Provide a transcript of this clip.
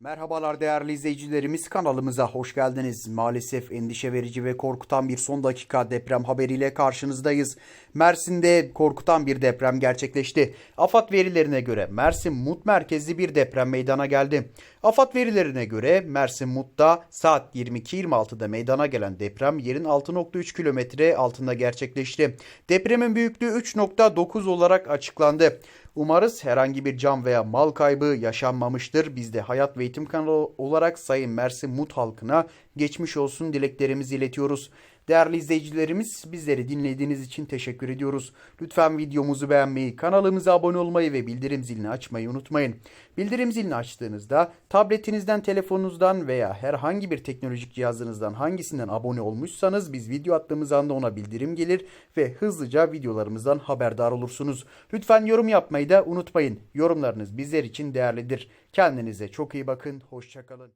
Merhabalar değerli izleyicilerimiz kanalımıza hoş geldiniz. Maalesef endişe verici ve korkutan bir son dakika deprem haberiyle karşınızdayız. Mersin'de korkutan bir deprem gerçekleşti. AFAD verilerine göre Mersin Mut merkezli bir deprem meydana geldi. AFAD verilerine göre Mersin Mut'ta saat 22.26'da meydana gelen deprem yerin 6.3 kilometre altında gerçekleşti. Depremin büyüklüğü 3.9 olarak açıklandı. Umarız herhangi bir can veya mal kaybı yaşanmamıştır. Biz de Hayat ve Eğitim kanalı olarak Sayın Mersin Mut halkına geçmiş olsun dileklerimizi iletiyoruz. Değerli izleyicilerimiz bizleri dinlediğiniz için teşekkür ediyoruz. Lütfen videomuzu beğenmeyi, kanalımıza abone olmayı ve bildirim zilini açmayı unutmayın. Bildirim zilini açtığınızda tabletinizden, telefonunuzdan veya herhangi bir teknolojik cihazınızdan hangisinden abone olmuşsanız biz video attığımız anda ona bildirim gelir ve hızlıca videolarımızdan haberdar olursunuz. Lütfen yorum yapmayı da unutmayın. Yorumlarınız bizler için değerlidir. Kendinize çok iyi bakın. Hoşçakalın.